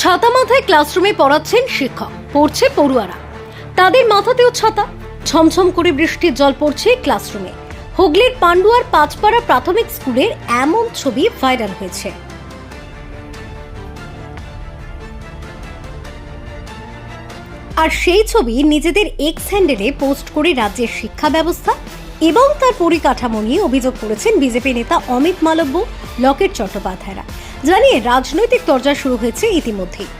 ছাতা মাথায় ক্লাসরুমে পড়াচ্ছেন শিক্ষক, পড়ছে পড়ুয়ারা। তাদের মাথাতেও ছাতা, ছমছম করে বৃষ্টির জল পড়ছে ক্লাসরুমে। হুগলির পান্ডুয়ার পাঁচপাড়া প্রাথমিক স্কুলের এমন ছবি ভাইরাল হয়েছে। আর সেই ছবি নিজেদের এক্স হ্যান্ডেলে পোস্ট করে রাজ্যের শিক্ষা ব্যবস্থা এবং তার পরিকাঠামো নিয়ে অভিযোগ করেছেন বিজেপি নেতা অমিত মালব্য, লকেট চট্টোপাধ্যায়রা। জানিয়ে রাজনৈতিক তরজা শুরু হয়েছে ইতিমধ্যেই।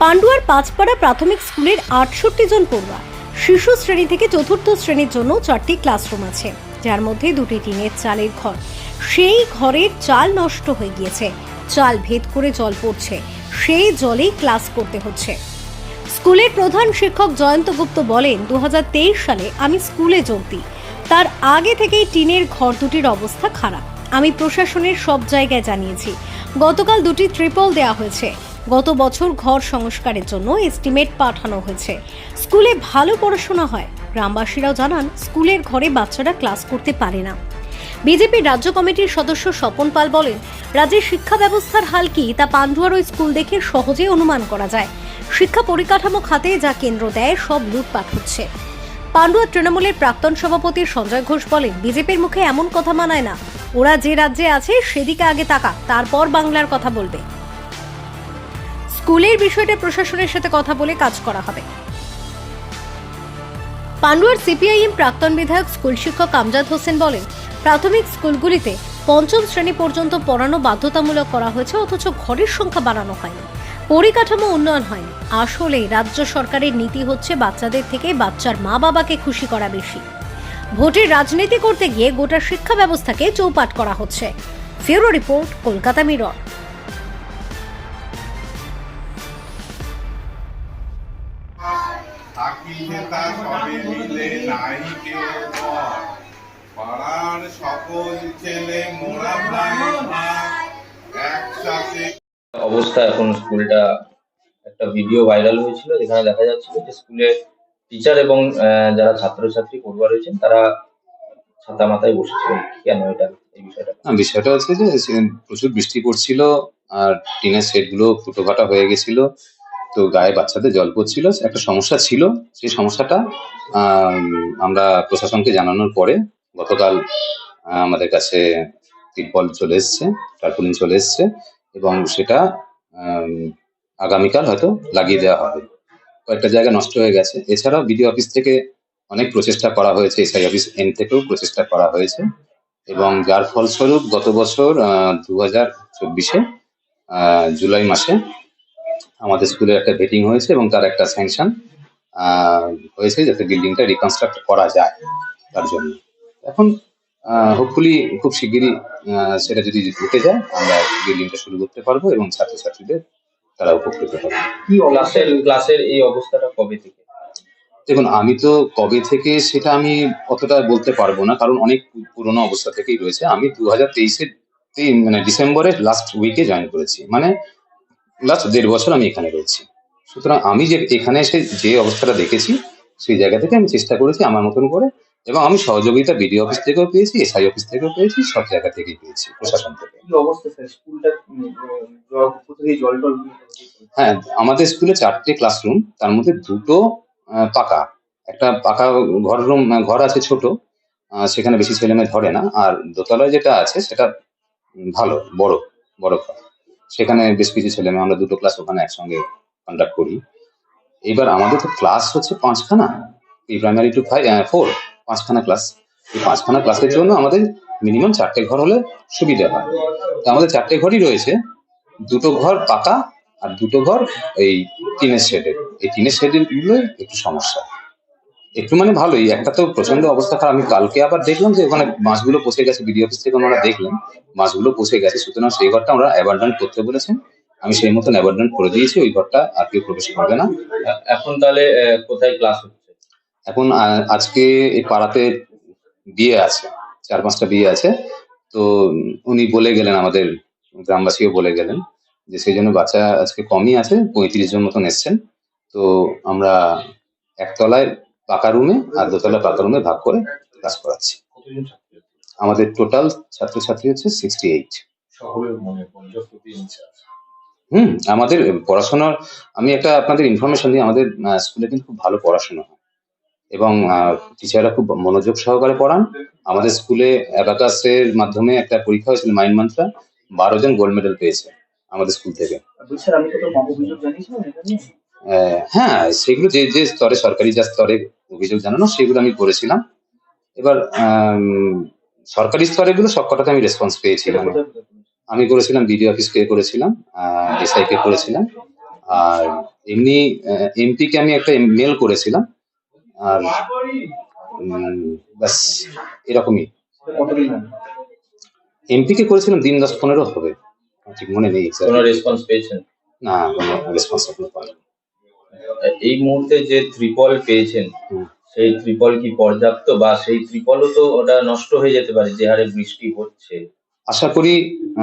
পান্ডুয়ার পাঁচপাড়া প্রাথমিক স্কুলের আটষট্টি জন পড়ুয়া, শিশু শ্রেণি থেকে চতুর্থ শ্রেণির জন্য চারটি ক্লাসরুম আছে, যার মধ্যে দুটি টিনের চালের ঘর। সেই ঘরের চাল নষ্ট হয়ে গিয়েছে, চাল ভেদ করে জল পড়ছে, সেই জলেই ক্লাস করতে হচ্ছে। স্কুলের প্রধান শিক্ষক জয়ন্ত গুপ্ত বলেন দু হাজার তেইশ সালে আমি স্কুলে যোগ দিই। তার আগে থেকেই টিনের ঘর দুটির অবস্থা খারাপ। আমি প্রশাসনের সব জায়গায় জানিয়েছি। গতকাল দুটি ট্রিপল দেওয়া হয়েছে। গত বছর ঘর সংস্কারের জন্য এস্টিমেট পাঠানো হয়েছে। স্কুলে ভালো পড়াশোনা হয়। গ্রামবাসীরাও জানান, স্কুলের ঘরে বাচ্চারা ক্লাস করতে পারে না। বিজেপির রাজ্য কমিটির সদস্য স্বপন পাল বলেন, রাজ্যের শিক্ষা ব্যবস্থার হাল কি তা পান্ডুয়ার ওই স্কুল দেখে সহজেই অনুমান করা যায়। শিক্ষা পরিকাঠামো খাতে যা কেন্দ্র দেয়, সব লুটপাট হচ্ছে। পান্ডুয়া তৃণমূলের প্রাক্তন সভাপতি সঞ্জয় ঘোষ বলেন, বিজেপির মুখে এমন কথা মানায় না। ওরা যে রাজ্যে আছে, সেদিকে আগে তাকা তারপর বাংলার কথা বলবে। স্কুলের বিষয়টা প্রশাসনের সাথে কথা বলে কাজ করা হবে। পান্ডুয়ার সিপিআইএম প্রাক্তন বিধায়ক স্কুল শিক্ষক আমজাদ হোসেন বলেন, প্রাথমিক স্কুলগুলিতে পঞ্চম শ্রেণি পর্যন্ত পড়ানো বাধ্যতামূলক করা হয়েছে, অথচ ঘরের সংখ্যা বাড়ানো হয়নি। পরিকাঠামো উন্নয়ন হয়নি। আসলে রাজ্য সরকারের নীতি হচ্ছে বাচ্চাদের থেকে বাচ্চার মা বাবাকে খুশি করা বেশি। ভোটের রাজনীতি করতে গিয়ে গোটা শিক্ষা ব্যবস্থাকে চৌপাট করা হচ্ছে। Bureau report, Kolkata Mirror. সকল ছেলে অবস্থা এখন স্কুলটা একটা ভিডিও ভাইরাল হয়েছিল যেখানে দেখা যাচ্ছিল যে স্কুলে টিচার এবং যারা ছাত্রছাত্রী পড়ুয়া রয়েছেন তারা ছাতা মাথায় বসেছিলেন। কেন এটা? এই বিষয়টা? বিষয়টা হচ্ছে যে প্রচুর বৃষ্টি পড়ছিল আর টিনের শেডগুলো ফুটো ফাটা হয়ে গেছিল। তো গায়ে বাচ্চাদের জল পড়ছিল একটা সমস্যা ছিল। সেই সমস্যাটা আম, আমরা প্রশাসনকে জানানোর পরে গতকাল আমাদের কাছে তিরপল চলে এসছে টার্পুলিন চলে এসছে। এবং সেটা আগামীকাল হয়তো লাগিয়ে দেওয়া হবে। কয়েকটা জায়গা নষ্ট হয়ে গেছে। এছাড়াও বিডিও অফিস থেকে অনেক প্রচেষ্টা করা হয়েছে, এসআই অফিস এন থেকেও প্রচেষ্টা করা হয়েছে। এবং যার ফলস্বরূপ গত বছর দু হাজার চব্বিশে জুলাই মাসে আমাদের স্কুলে একটা ভেটিং হয়েছে এবং তার একটা স্যাংশন হয়েছে যাতে বিল্ডিংটা রিকনস্ট্রাক্ট করা যায় তার জন্য। এখন হোপফুলি খুব শিগগিরই সেটা যদি উঠে যায় আমরা বিল্ডিংটা শুরু করতে পারব এবং ছাত্রছাত্রীদের তারা উপকৃত হবে। কি ক্লাসের ক্লাসের এই অবস্থাটা কবে থেকে? দেখুন আমি তো কবে থেকে সেটা আমি অতটা বলতে পারব না কারণ অনেক পুরোনো অবস্থা থেকেই রয়েছে। আমি দু হাজার তেইশের মানে ডিসেম্বরের লাস্ট উইকে জয়েন করেছি। মানে লাস্ট দেড় বছর আমি এখানে রয়েছি। সুতরাং আমি যে এখানে এসে যে অবস্থাটা দেখেছি সেই জায়গা থেকে আমি চেষ্টা করেছি আমার মতন করে এবং আমি সহযোগিতা বিডিও অফিস থেকেও পেয়েছি এসআই অফিস থেকেও পেয়েছি সব জায়গা থেকেই পেয়েছি প্রশাসন থেকে। কি অবস্থা স্যার? স্কুলটা কোথায় জল টল হ্যাঁ আমাদের স্কুলে চারটে ক্লাসরুম তার মধ্যে দুটো পাকা। একটা পাকা ঘর রুম ঘর আছে ছোট সেখানে বেশি ছেলে মেয়ে ধরে না আর দোতলায় যেটা আছে সেটা ভালো বড় বড় ঘর। সেখানে বেশ কিছু ছেলে মেয়ে আমরা দুটো ক্লাস ওখানে একসঙ্গে কন্ডাক্ট করি। এবার আমাদের তো ক্লাস হচ্ছে পাঁচখানা এই প্রাইমারি টু ফাইভ ফোর পাঁচখানা ক্লাস এই পাঁচখানা ক্লাসের জন্য আমাদের মিনিমাম চারটে ঘর হলে সুবিধা হয়। তো আমাদের চারটে ঘরই রয়েছে। দুটো ঘর পাকা আর দুটো ঘর এই টিনের শেডের এই টিনের শেডেরগুলো একটু সমস্যা। একটু মানে ভালোই। একটা তো প্রচণ্ড অবস্থা খারাপ। আমি কালকে আবার দেখলাম যে ওখানে মাছগুলো পচে গেছে। বিডি অফিস থেকে ওনারা দেখলেন মাছগুলো পচে গেছে। সুতরাং সেই ঘরটা আমরা অ্যাবান্ডন করতে বলেছেন। আমি সেই মতন অ্যাবান্ডন করে দিয়েছি। ওই ঘরটা আর কেউ প্রবেশ করবে না। এখন তাহলে কোথায় ক্লাস হচ্ছে? এখন আজকে এই পাড়াতে বিয়ে আছে চার পাঁচটা বিয়ে আছে। তো উনি বলে গেলেন আমাদের গ্রামবাসীও বলে গেলেন যে সেই জন্য বাচ্চা আজকে কমই আছে পঁয়ত্রিশ জন মতন এসছেন। তো আমরা একতলায় পাকা রুমে আর দোতলায় পাকা রুমে ভাগ করে কাজ করাচ্ছি। আমাদের টোটাল ছাত্রছাত্রী হচ্ছে সিক্সটি এইট। হুম আমাদের পড়াশোনার আমি একটা আপনাদের ইনফরমেশন দিই আমাদের স্কুলে কিন্তু খুব ভালো পড়াশোনা হয়। এবং টিচাররা খুব মনোযোগ সহকারে পড়ান। আমাদের স্কুলে অ্যাবাকাসের মাধ্যমে একটা পরীক্ষা হয়েছিল মাইন্ড মান্থটা। বারো জন গোল্ড মেডেল পেয়েছে আমাদের স্কুল থেকে। হ্যাঁ সেগুলো যে যে স্তরে সরকারি যা স্তরে অভিযোগ জানানো সেগুলো আমি করেছিলাম। এবার সরকারি স্তরে গুলো সবকটাতে আমি রেসপন্স পেয়েছি সেটা কোথায় কোথায় করেছেন? আমি করেছিলাম বিডিও অফিস অফিসকে করেছিলাম এসআই কে করেছিলাম। আর এমনি এমপি কে আমি একটা মেল করেছিলাম। আর ব্যাস এরকমই। এমপি কে করেছিলাম দিন দশ পনেরো হবে। ঠিক মনে নেই। কোনো রেসপন্স পেয়েছেন? না কোনো রেসপন্স এখনও পাইনি। এই মুহূর্তে যে ত্রিপল পেয়েছেন। সেই ত্রিপল কি পর্যাপ্ত? বা সেই ত্রিপলও তো ওটা নষ্ট হয়ে যেতে পারে যে হারে বৃষ্টি হচ্ছে। আশা করি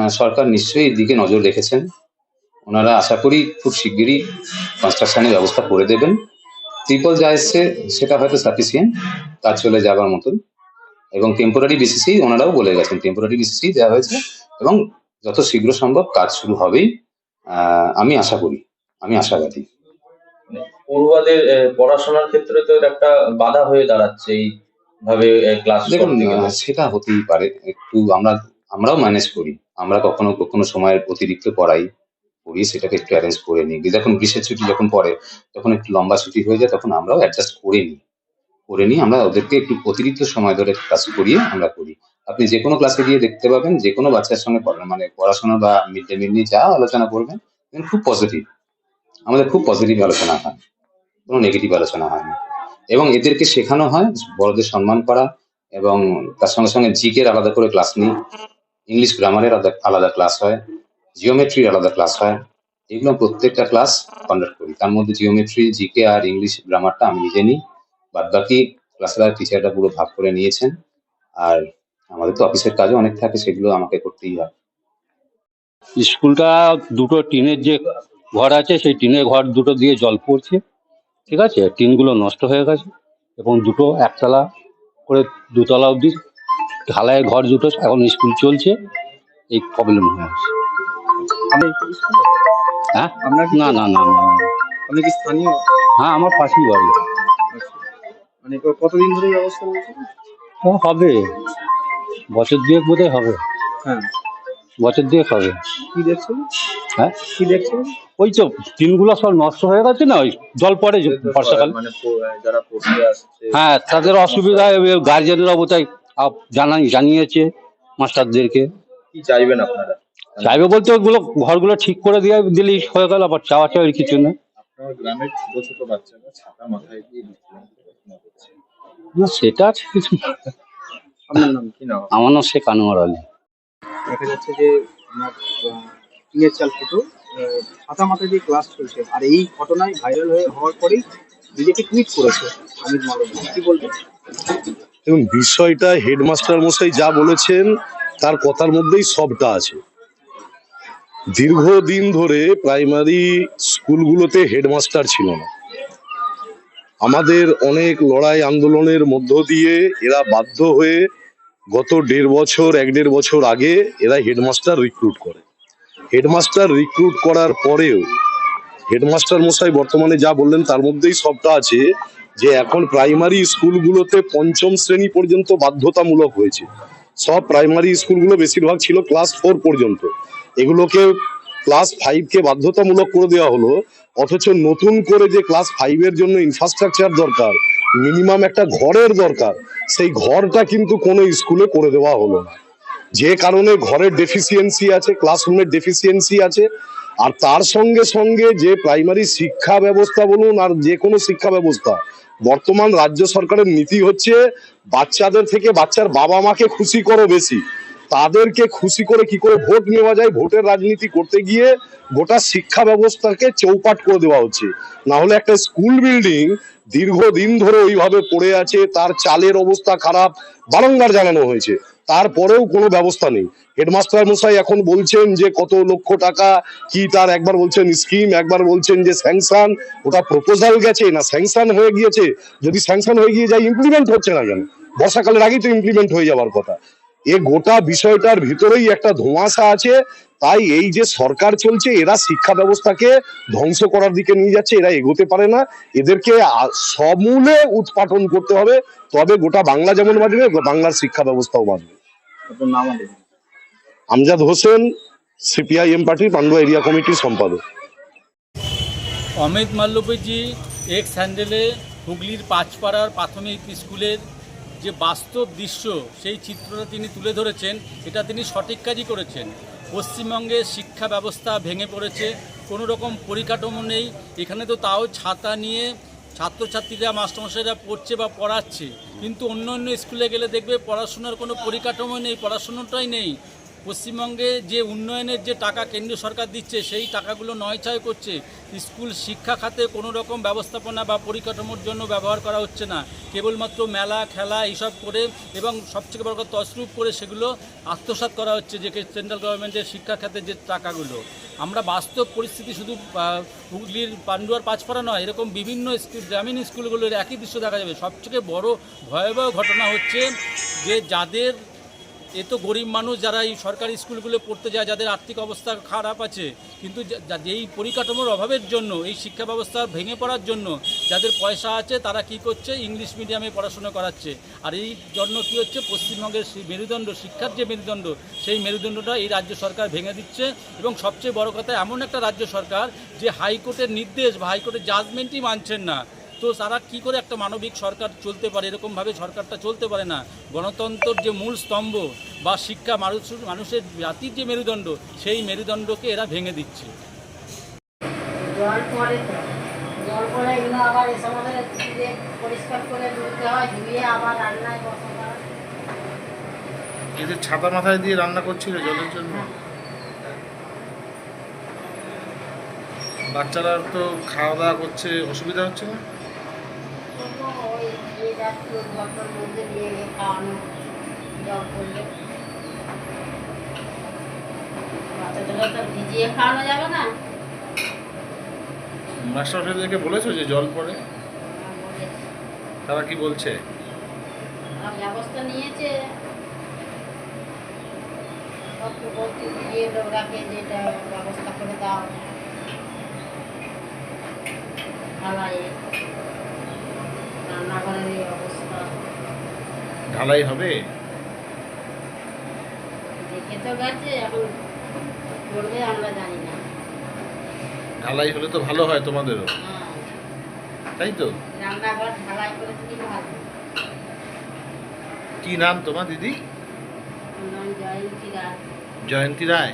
সরকার নিশ্চয়ই দিকে নজর রেখেছেন। ওনারা আশা করি খুব শিগগিরই কনস্ট্রাকশনের ব্যবস্থা করে দেবেন। ত্রিপল যা এসছে সেটা হয়তো সাফিসিয়েন্ট কাজ চলে যাবার মতন। এবং টেম্পোরারি বিসিসি ওনারাও বলে গেছেন টেম্পোরারি বিসিসি দেওয়া হয়েছে। এবং যত শীঘ্র সম্ভব কাজ শুরু হবেই আমি আশা করি আমি আশাবাদী। মানে পড়ুয়াদের পড়াশোনার ক্ষেত্রে তো একটা বাধা হয়ে দাঁড়াচ্ছে এই ভাবে ক্লাস দেখুন সেটা হতেই পারে। একটু আমরা আমরাও ম্যানেজ করি। আমরা কখনো কখনো সময়ের অতিরিক্ত পড়াই। পড়ি সেটাকে একটু অ্যারেঞ্জ করে নিই। যখন গ্রীষ্মের ছুটি যখন পড়ে, তখন একটু লম্বা ছুটি হয়ে যায়, তখন আমরাও অ্যাডজাস্ট করে নিই। করে নিই আমরা ওদেরকে একটু অতিরিক্ত সময় ধরে ক্লাস করিয়ে আমরা করি। আপনি যে কোনো ক্লাসে গিয়ে দেখতে পাবেন যে কোনো বাচ্চার সঙ্গে মানে পড়াশোনা বা মিড ডে মিল নিয়ে যা আলোচনা করবেন খুব পজিটিভ আমাদের খুব পজিটিভ আলোচনা হয়। কোনো নেগেটিভ আলোচনা হয় না। এবং এদেরকে শেখানো হয়, বড়দের সম্মান করা, এবং তার সঙ্গে সঙ্গে জিকের আলাদা করে ক্লাস নিই। ইংলিশ গ্রামারের আলাদা ক্লাস হয়। জিওমেট্রির আলাদা ক্লাস হয়। এগুলো প্রত্যেকটা ক্লাস কন্ডাক্ট করি। তার মধ্যে জিওমেট্রি জিকে আর ইংলিশ গ্রামারটা আমি নিজে নিই। বাদ বাকি ক্লাসের টিচাররা পুরো ভাগ করে নিয়েছেন। আর আমাদের তো অফিসের কাজও অনেক থাকে, সেগুলো আমাকে করতেই হয়। স্কুলটা দুটো টিনের যে ঘর আছে, সেই টিনের ঘর দুটো দিয়ে জল পড়ছে, ঠিক আছে? টিনগুলো নষ্ট হয়ে গেছে এবং দুটো একতলা করে দুতলা অবধি ঢালাইয়ের ঘর দুটো এখন স্কুল চলছে। এই প্রবলেম হয়ে আছে? হ্যাঁ? আপনার না না না না না। আপনি কি স্থানীয়? হ্যাঁ আমার পাশেই বাড়ি। মানে কতদিন ধরে এই ও, হবে। বছর দুয়েক বোধহয় হবে। হ্যাঁ। বছর দুয়েক হবে। কি দেখছেন? হ্যাঁ? কি দেখছেন? ওই তো টিনগুলো সব নষ্ট হয়ে গেছে না ওই জল পড়ে যে বর্ষাকাল। মানে হ্যাঁ তাদের অসুবিধা গার্জেনরা বোধহয় আপ- জানাই জানিয়েছে মাস্টারদেরকে। কি চাইবেন আপনারা? চাইবে বলতে ওগুলো ঘরগুলো ঠিক করে দিয়ে দিলেই হয়ে গেল আবার চাওয়া চাওয়ার কিছু না। গ্রামের ছোট ছোট বাচ্চারা ছাতা মাথায় দিয়ে বিদ্যালয়ে পড়াশোনা করছে। না, সেটা আর কিছু। না। আপনার নাম? কি নাম? আমার নাম শেখ আনোয়ার আলী। দেখা যাচ্ছে যে টিনের চাল ফুটো ছাতা মাথায় দিয়ে ক্লাস চলছে। আর এই ঘটনায় ভাইরাল হয়ে হওয়ার পরেই বিজেপি টুইট করেছে মালব্য কি বলবেন? দেখুন বিষয়টা হেডমাস্টার মশাই যা বলেছেন তার কথার মধ্যেই সবটা আছে। দীর্ঘদিন ধরে প্রাইমারি স্কুলগুলোতে হেডমাস্টার ছিল না। আমাদের অনেক লড়াই আন্দোলনের মধ্য দিয়ে এরা বাধ্য হয়ে গত দেড় বছর, এক দেড় বছর আগে এরা হেডমাস্টার রিক্রুট করে। হেডমাস্টার রিক্রুট করার পরেও হেডমাস্টার মশাই বর্তমানে যা বললেন তার মধ্যেই সবটা আছে যে এখন প্রাইমারি স্কুলগুলোতে পঞ্চম শ্রেণি পর্যন্ত বাধ্যতামূলক হয়েছে। সব প্রাইমারি স্কুলগুলো বেশিরভাগ ছিল ক্লাস ফোর পর্যন্ত। এগুলোকে ক্লাস ফাইভকে বাধ্যতামূলক করে দেওয়া হলো, অথচ নতুন করে যে ক্লাস ফাইভের জন্য ইনফ্রাস্ট্রাকচার দরকার মিনিমাম একটা ঘরের দরকার, সেই ঘরটা কিন্তু কোনো স্কুলে করে দেওয়া হলো না। যে কারণে ঘরের ডেফিসিয়েন্সি আছে ক্লাসরুমের ডেফিসিয়েন্সি আছে, আর তার সঙ্গে সঙ্গে যে প্রাইমারি শিক্ষা ব্যবস্থা বলুন আর যে কোনো শিক্ষা ব্যবস্থা বর্তমান রাজ্য সরকারের নীতি হচ্ছে বাচ্চাদের থেকে বাচ্চার বাবা মাকে খুশি করো বেশি। তাদেরকে খুশি করে কি করে ভোট নেওয়া যায়? ভোটের রাজনীতি করতে গিয়ে গোটা শিক্ষা ব্যবস্থাকে চৌপাট করে দেওয়া হচ্ছে। না হলে একটা স্কুল বিল্ডিং দীর্ঘদিন ধরে ওইভাবে পড়ে আছে, তার চালের অবস্থা খারাপ, বারংবার জানানো হয়েছে। তারপরেও কোনো ব্যবস্থা নেই। হেডমাস্টার মশাই এখন বলছেন যে কত লক্ষ টাকা, কি তার একবার বলছেন স্কিম, একবার বলছেন যে স্যাংশন, ওটা প্রপোজাল গেছে না স্যাংশন হয়ে গিয়েছে? যদি স্যাংশন হয়ে গিয়ে যায় ইমপ্লিমেন্ট হচ্ছে না কেন? বর্ষাকালের আগেই তো ইমপ্লিমেন্ট হয়ে যাওয়ার কথা। এ গোটা বিষয়টার ভিতরেই একটা ধোঁয়াশা আছে। তাই এই যে সরকার চলছে এরা শিক্ষা ব্যবস্থাকে ধ্বংস করার দিকে নিয়ে যাচ্ছে এরা এগোতে পারে না। এদেরকে সমূলে উৎপাটন করতে হবে। তবে গোটা বাংলা যেমন বাঁচবে বাংলার শিক্ষা ব্যবস্থাও বাঁচবে আমজাদ হোসেন সিপিআইএম পার্টির পান্ডুয়া এরিয়া কমিটির সম্পাদক। অমিত মাল্লব্যজি এক্স হ্যান্ডেলে হুগলির পাঁচপাড়ার প্রাথমিক স্কুলের যে বাস্তব দৃশ্য সেই চিত্রটা তিনি তুলে ধরেছেন, এটা তিনি সঠিক কাজই করেছেন। পশ্চিমবঙ্গে শিক্ষা ব্যবস্থা ভেঙে পড়েছে, কোনো রকম পরিকাঠামো নেই, এখানে তো তাও ছাতা নিয়ে ছাত্রছাত্রীরা, মাস্টারমশাইরা পড়ছে বা পড়াচ্ছে। কিন্তু অন্য অন্য স্কুলে গেলে দেখবে পড়াশোনার কোনো পরিকাঠামো নেই, পড়াশুনোটাই নেই। পশ্চিমবঙ্গে যে উন্নয়নের যে টাকা কেন্দ্রীয় সরকার দিচ্ছে, সেই টাকাগুলো নয়ছয় করছে। স্কুল শিক্ষা খাতে কোনো রকম ব্যবস্থাপনা বা পরিকাঠামোর জন্য ব্যবহার করা হচ্ছে না। কেবলমাত্র মেলা, খেলা এইসব করে এবং সবথেকে বড় কথা তসরূপ করে সেগুলো আত্মসাৎ করা হচ্ছে যে সেন্ট্রাল গভর্নমেন্টের শিক্ষা খাতে যে টাকাগুলো। আমরা বাস্তব পরিস্থিতি শুধু হুগলির পান্ডুয়ার পাঁচপাড়া নয়, এরকম বিভিন্ন স্কুল, গ্রামীণ স্কুলগুলোর একই দৃশ্য দেখা যাবে। সবথেকে বড় ভয়াবহ ঘটনা হচ্ছে যে যাদের এ তো গরিব মানুষ যারা এই সরকারি স্কুলগুলো পড়তে যায়, যাদের আর্থিক অবস্থা খারাপ আছে, কিন্তু যেই পরিকাঠামোর অভাবের জন্য, এই শিক্ষা ব্যবস্থা ভেঙে পড়ার জন্য যাদের পয়সা আছে, তারা কি করছে? ইংলিশ মিডিয়ামে পড়াশোনা করাচ্ছে। আর এই জন্য কি হচ্ছে? পশ্চিমবঙ্গের মেরুদণ্ড, শিক্ষার যে মেরুদণ্ড, সেই মেরুদণ্ডটা এই রাজ্য সরকার ভেঙে দিচ্ছে। এবং সবচেয়ে বড় কথা, এমন একটা রাজ্য সরকার যে হাইকোর্টের নির্দেশ বা হাইকোর্টের জাজমেন্টই মানছেন না। তো তারা কি করে একটা মানবিক সরকার চলতে পারে? এরকমভাবে সরকারটা চলতে পারে না। গণতন্ত্রের যে মূল স্তম্ভ বা শিক্ষা মানুষ মানুষের জাতির যে মেরুদণ্ড সেই মেরুদণ্ডকে এরা ভেঙে দিচ্ছে। জল পড়ে জল পড়ে এগুলো আবার এসব পরিষ্কার করে ধুতে হয় ধুয়ে আবার রান্নায় বসাতে হয়। এদের ছাতা মাথায় দিয়ে রান্না করছিল জলের জন্য? বাচ্চারা তো খাওয়া দাওয়া করছে অসুবিধা হচ্ছে না? ওই জলটার মধ্যে দিয়ে খাওয়ানো জল তো ভিজিয়ে খাওয়ানো যাবে না। মাস্টারমশাইদেরকে বলেছ যে জল পড়ে? বলে তারা কি বলছে? ব্যবস্থা নিয়েছে। পরবর্তী দিয়ে ওরাকে যেটা ব্যবস্থা করে দাও। ঢালাইয়ে রান্নাঘরের এই অবস্থা। ঢালাই হবে? দেখে তো গেছে এখন করবে আমরা জানি না। ঢালাই হলে তো ভালো হয় তোমাদেরও। হ্যাঁ। তাই তো? রান্নাঘর ঢালাই করে কি ভালো। কি নাম তোমার দিদি? জয়ন্তী রায়। জয়ন্তী রায়।